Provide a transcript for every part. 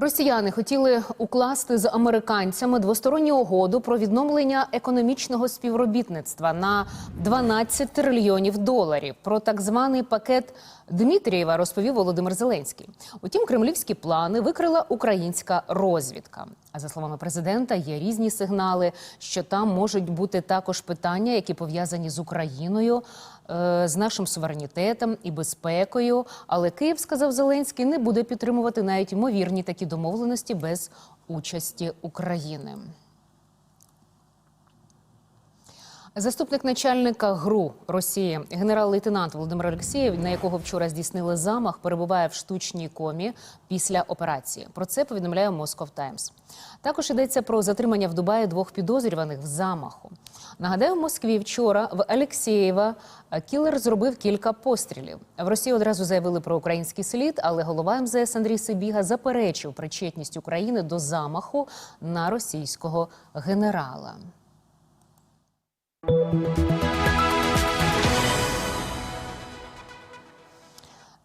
Росіяни хотіли укласти з американцями двосторонню угоду про відновлення економічного співробітництва на 12 трильйонів доларів. Про так званий пакет Дмитрієва розповів Володимир Зеленський. Утім, кремлівські плани викрила українська розвідка. А за словами президента, є різні сигнали, що там можуть бути також питання, які пов'язані з Україною, е, з нашим суверенітетом і безпекою. Але Київ, сказав Зеленський, не буде підтримувати навіть ймовірні такі домовленості без участі України. Заступник начальника ГРУ Росії, генерал-лейтенант Володимир Олексєєв, на якого вчора здійснили замах, перебуває в штучній комі після операції. Про це повідомляє Moscow Times. Також йдеться про затримання в Дубаї двох підозрюваних в замаху. Нагадаю, в Москві вчора в Алексєєва кілер зробив кілька пострілів. В Росії одразу заявили про український слід, але голова МЗС Андрій Сибіга заперечив причетність України до замаху на російського генерала.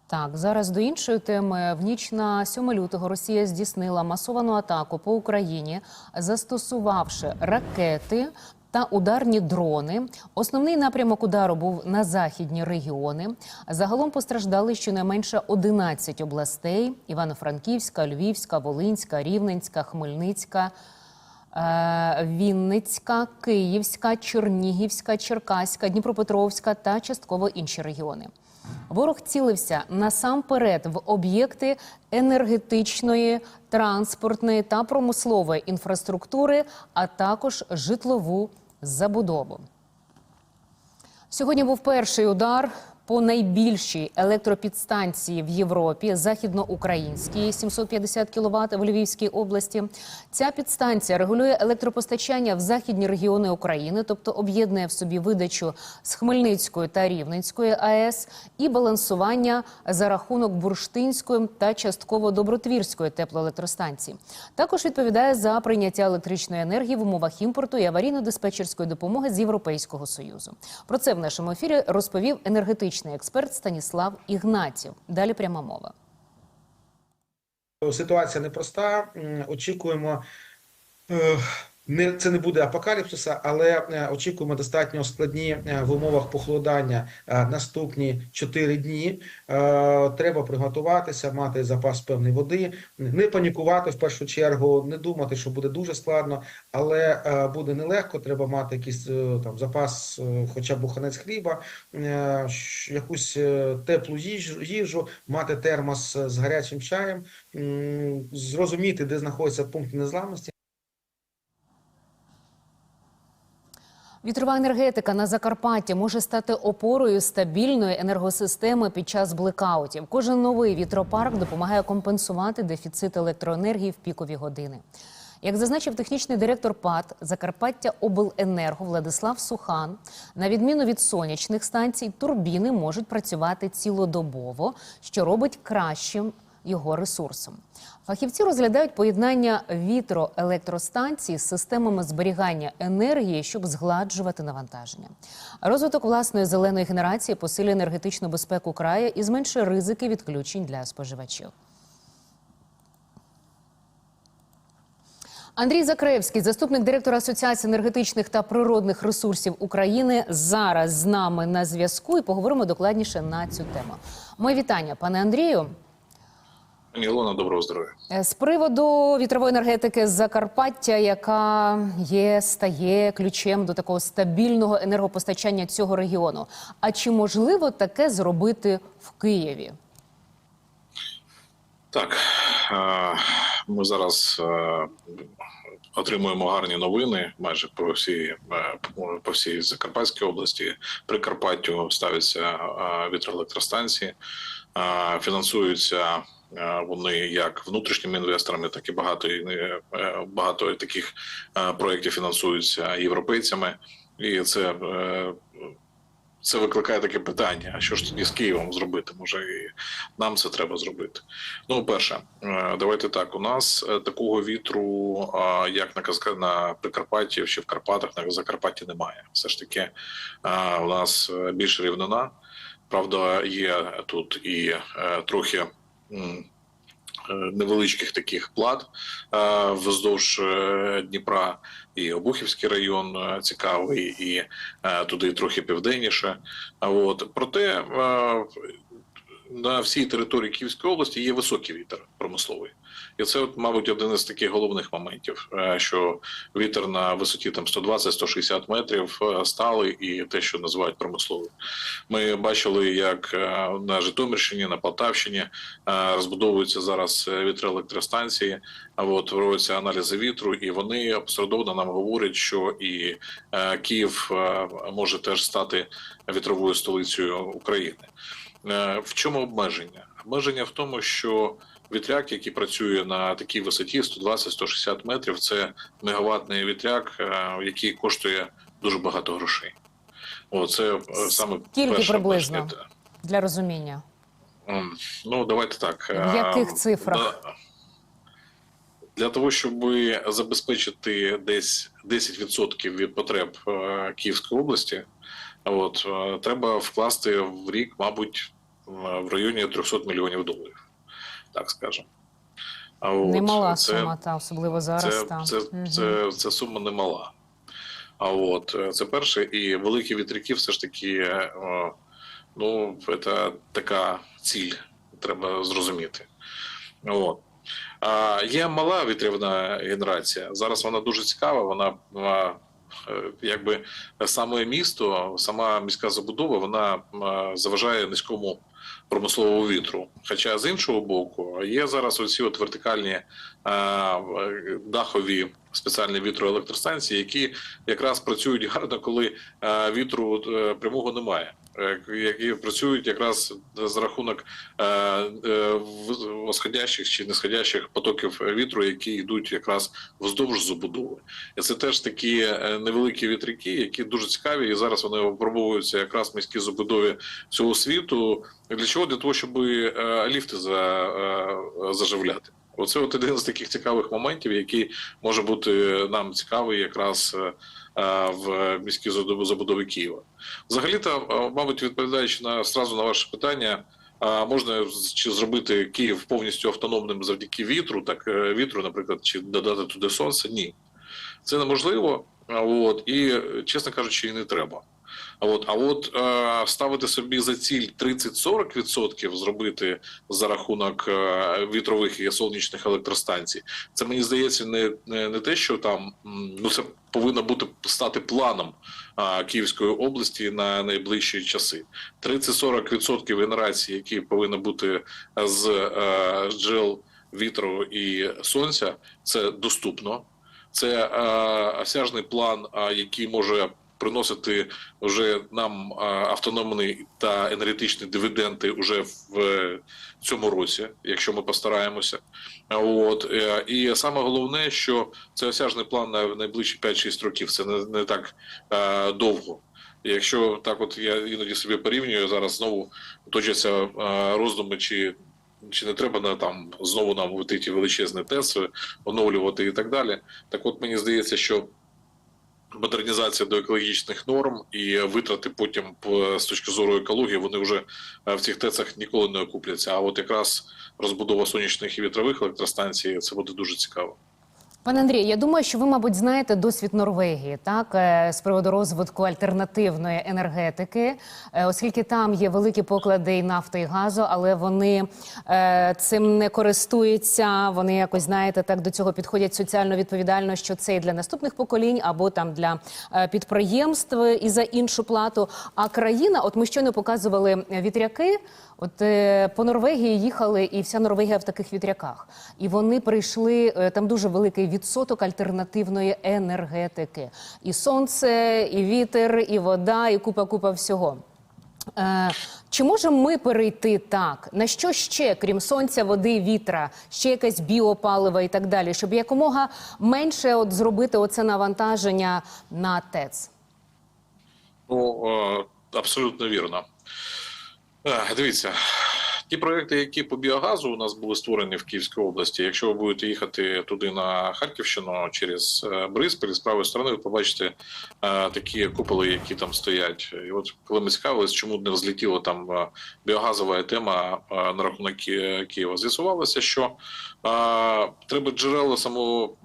Так, зараз до іншої теми. В ніч на 7 лютого Росія здійснила масовану атаку по Україні, застосувавши ракети та ударні дрони. Основний напрямок удару був на західні регіони. Загалом постраждали щонайменше 11 областей: Івано-Франківська, Львівська, Волинська, Рівненська, Хмельницька. Е, Вінницька, Київська, Чернігівська, Черкаська, Дніпропетровська та частково інші регіони. Ворог цілився насамперед в об'єкти енергетичної, транспортної та промислової інфраструктури, а також житлову забудову. Сьогодні був перший удар по найбільшій електропідстанції в Європі західноукраїнській 750 кВт в Львівській області. Ця підстанція регулює електропостачання в західні регіони України, тобто об'єднує в собі видачу з Хмельницької та Рівненської АЕС і балансування за рахунок бурштинської та частково добротвірської теплоелектростанції. Також відповідає за прийняття електричної енергії в умовах імпорту і аварійно-диспетчерської допомоги з Європейського союзу. Про це в нашому ефірі розповів енергетичний експерт Станіслав Ігнатів. Далі пряма мова. Ситуація непроста. Очікуємо. Не це не буде апокаліпсиса, але е, очікуємо достатньо складні е, в умовах похолодання е, наступні 4 дні. Треба приготуватися, мати запас певної води, не панікувати в першу чергу, не думати, що буде дуже складно, але буде нелегко. Треба мати якийсь там запас, хоча б буханець хліба, якусь теплу їжу, їжу, мати термос з гарячим чаєм, зрозуміти, де знаходиться пункт незламності. Вітрова енергетика на Закарпатті може стати опорою стабільної енергосистеми під час блекаутів. Кожен новий вітропарк допомагає компенсувати дефіцит електроенергії в пікові години. Як зазначив технічний директор ПАД Закарпаття Обленерго Владислав Сухан, на відміну від сонячних станцій, турбіни можуть працювати цілодобово, що робить кращим його ресурсом. Фахівці розглядають поєднання вітроелектростанцій з системами зберігання енергії, щоб згладжувати навантаження. Розвиток власної зеленої генерації посилює енергетичну безпеку краю і зменшує ризики відключень для споживачів. Андрій Закревський, заступник директора Асоціації енергетичних та природних ресурсів України, зараз з нами на зв'язку і поговоримо докладніше на цю тему. Моє вітання, пане Андрію. Пані Ілона, доброго здоров'я. Е, З приводу вітрової енергетики Закарпаття, яка є стає ключем до такого стабільного енергопостачання цього регіону. А чи можливо таке зробити в Києві? Так е, ми зараз е, отримуємо гарні новини майже по всій по всій Закарпатській області. Прикарпаттю ставляться е, вітроелектростанції, фінансуються. Е, Вони як внутрішніми інвесторами, так і багато е, е, багато таких проєктів фінансуються європейцями, і це це викликає таке питання: а що ж тоді з Києвом зробити? Може, і нам це треба зробити. Ну, перше, давайте так. У нас такого вітру, як на Казка- на Прикарпатті чи в Карпатах, на Закарпатті немає. Все ж таки, у нас більше рівнина. Правда, є тут і трохи невеличких таких плат е, вздовж е, Дніпра, і Обухівський район е, цікавий, і е, туди трохи південніше. От проте е, на всій території Київської області є високий вітер промисловий. І це, от, мабуть, один із таких головних моментів, е, що вітер на висоті там 120-160 метрів е, сталий і те, що називають промисловим. Ми бачили, як е, на Житомирщині, на Полтавщині розбудовуються зараз вітроелектростанції, а от робляться аналізи вітру, і вони опосередковано нам говорять, що і Київ може теж стати вітровою столицею України. Е, В чому обмеження? Обмеження в тому, що вітряк, який працює на такій висоті 120-160 метрів, це мегаваттний вітряк, е, який коштує дуже багато грошей. О, це е, саме Скільки перше приблизно? обмеження. Для розуміння. Ну, давайте так. В яких цифрах? Для того, щоб забезпечити десь 10% від потреб Київської області, от, треба вкласти в рік, мабуть, в районі 300 мільйонів доларів, так скажемо. А от, Немала це- сума, та особливо зараз. це, та. це, Мгм. це, це сума немала. А от е, це перше, і великі вітряки все ж таки, е, ну, це така ціль, треба зрозуміти. От. А є мала вітряна генерація. Зараз вона дуже цікава. Вона, якби саме місто, сама міська забудова, вона е, заважає низькому промисловому вітру. Хоча з іншого боку, є зараз оці от вертикальні е, дахові спеціальні вітроелектростанції, які якраз працюють гарно, коли е, вітру е, прямого немає. Е, Які працюють якраз за рахунок е, е, восходящих чи нисходящих потоків вітру, які йдуть якраз вздовж забудови. І це теж такі невеликі вітряки, які дуже цікаві, і зараз вони випробовуються якраз в міській забудові всього світу. Для чого? Для того, щоб ліфти за, заживляти. Оце от один з таких цікавих моментів, який може бути нам цікавий якраз е, е, в міській забудові- Києва. Взагалі-то, е, мабуть, відповідаючи на сразу на ваше питання, можна чи зробити Київ повністю автономним завдяки вітру, так вітру, наприклад, чи додати туди сонце? Ні, це неможливо. От і чесно кажучи, і не треба. От, а от е, ставити собі за ціль 30-40% зробити за рахунок е, вітрових і сонячних електростанцій, це мені здається не, не, не те, що там ну це повинно бути стати планом а, Київської області на найближчі часи. 30-40% генерації, які повинні бути з е, джерел вітру і сонця, це доступно. Це е, осяжний план, який може приносити вже нам автономні та енергетичні дивіденди вже в цьому році, якщо ми постараємося. От е, і саме головне, що це осяжний план на найближчі 5-6 років. Це не, не так довго. Якщо так, от я іноді собі порівнюю, зараз знову точаться роздуми, чи, чи не треба на там знову нам ті величезні ТЕСи, оновлювати і так далі. Так, от мені здається, що модернізація до екологічних норм і витрати потім з точки зору екології, вони вже е, в цих ТЕЦах ніколи не окупляться. А от якраз розбудова сонячних і вітрових електростанцій це буде дуже цікаво. Пане Андрію, я думаю, що ви, мабуть, знаєте досвід Норвегії, так е, з приводу розвитку альтернативної енергетики, е, оскільки там є великі поклади і нафти і газу, але вони е, цим не користуються. Вони якось знаєте, так до цього підходять соціально відповідально, що це і для наступних поколінь або там для підприємств і за іншу плату. А країна, от ми щойно показували вітряки. От по Норвегії їхали, і вся Норвегія в таких вітряках. І вони прийшли там дуже великий відсоток альтернативної енергетики: і сонце, і вітер, і вода, і купа купа всього. Е, чи можемо ми перейти так? На що ще, крім сонця, води, вітра, ще якесь біопаливо і так далі, щоб якомога менше от зробити оце навантаження на ТЕЦ? Ну, е, абсолютно вірно. Е, Дивіться, ті проекти, які по біогазу у нас були створені в Київській області. Якщо ви будете їхати туди на Харківщину через е, Бориспіль, з правої сторони, ви побачите е, такі куполи, які там стоять. І от коли ми цікавились, чому не взлетіла там е, біогазова тема на рахунок Києва, з'ясувалося, що треба джерела самого,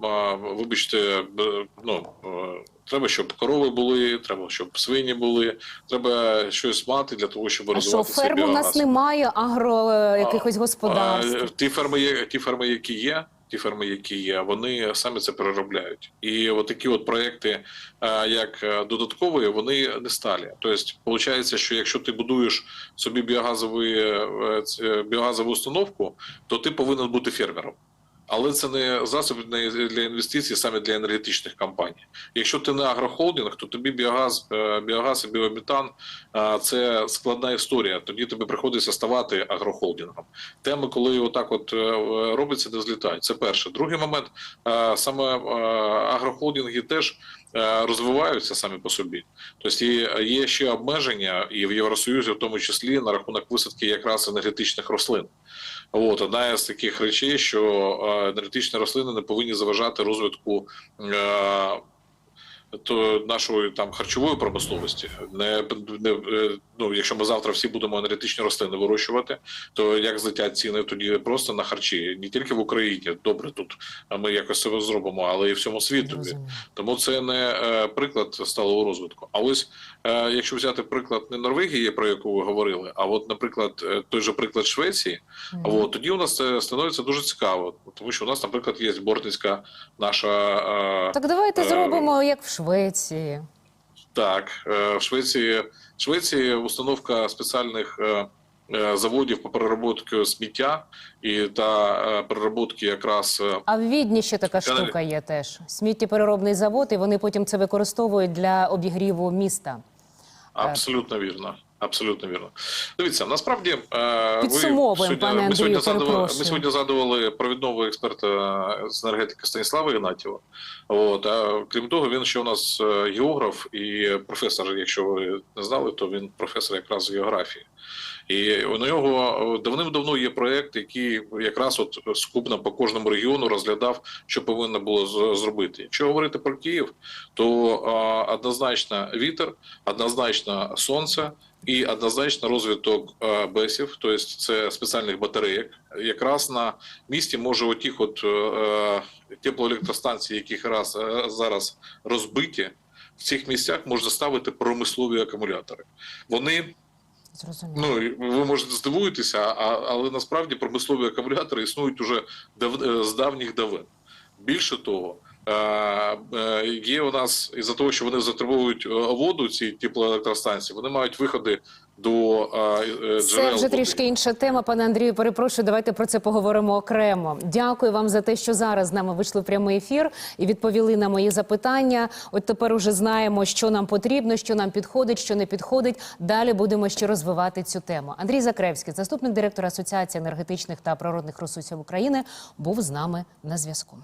вибачте, ну. Треба, щоб корови були, треба, щоб свині були. Треба щось мати для того, щоб А що розвивати ферм у нас немає агро е, якихось господарств. А, Ті ферми, є- ті ферми, які є, ті ферми, які є, вони самі це переробляють. І от такі от проекти, е, як е, додаткові, вони не сталі. Тобто, виходить, що якщо ти будуєш собі біогазовий, е, біогазову установку, то ти повинен бути фермером. Але це не засіб для інвестицій, саме для енергетичних компаній. Якщо ти не агрохолдинг, то тобі біогаз, е, біогаз і біометан е, це складна історія. Тоді тобі приходиться ставати агрохолдингом. Теми, коли отак от е, робиться, не злітають. Це перше. Другий момент саме агрохолдинги теж розвиваються самі по собі. Тобто є ще обмеження і в Євросоюзі, в тому числі на рахунок висадки якраз енергетичних рослин. От одна з таких речей, що е, енергетичні рослини не повинні заважати розвитку. То нашої там харчової промисловості не, не е, ну, якщо ми завтра всі будемо енергетичні рослини вирощувати, то як злетять ціни тоді просто на харчі, не тільки в Україні. Добре, тут ми якось це зробимо, але і в всьому світі. Тому це не е, приклад сталого розвитку. А ось е, якщо взяти приклад не Норвегії, про яку ви говорили, а от, наприклад, той же приклад Швеції, Мгм. от, тоді у нас це становиться дуже цікаво, тому що у нас, наприклад, є Бортницька наша е, Так давайте Е, зробимо як в Швеції. Так, е, в Швеції, в Швеції установка спеціальних е, е, заводів по переробці сміття і та переробки якраз А в Відні ще така Каналі- штука є теж. Сміттєпереробний завод, і вони потім це використовують для обігріву міста. Абсолютно вірно. Абсолютно вірно. Дивіться, насправді е, ви сьогодні- пане ми сьогодні задавали. Ми сьогодні задавали провідного експерта з енергетики Станіслава Ігнатєва. От а крім того, він ще у нас е, географ і професор. Якщо ви не знали, то він професор якраз з географії. І у нього е, давним-давно є проект, який якраз от скупно по кожному регіону розглядав, що повинно було зробити. Якщо говорити про Київ, то е, однозначно вітер, однозначно сонце і однозначно розвиток е, БЕСів, тобто це спеціальних батареїк. Якраз на місці може отіх от е, теплоелектростанцій, яких раз зараз розбиті. В цих місцях можна ставити промислові акумулятори. Вони Зрозуміло. Ну, ви можете здивуєтеся, а, але насправді промислові акумулятори існують уже дав, е, з давніх давен. Більше того, є у нас із-за того, що вони затребують е, воду, ці теплоелектростанції, вони мають виходи до е, е, Це вже води. трішки інша тема. Пане Андрію, перепрошую, давайте про це поговоримо окремо. Дякую вам за те, що зараз з нами вийшли в прямий ефір і відповіли на мої запитання. От тепер уже знаємо, що нам потрібно, що нам підходить, що не підходить. Далі будемо ще розвивати цю тему. Андрій Закревський, заступник директора Асоціації енергетичних та природних ресурсів України, був з нами на зв'язку.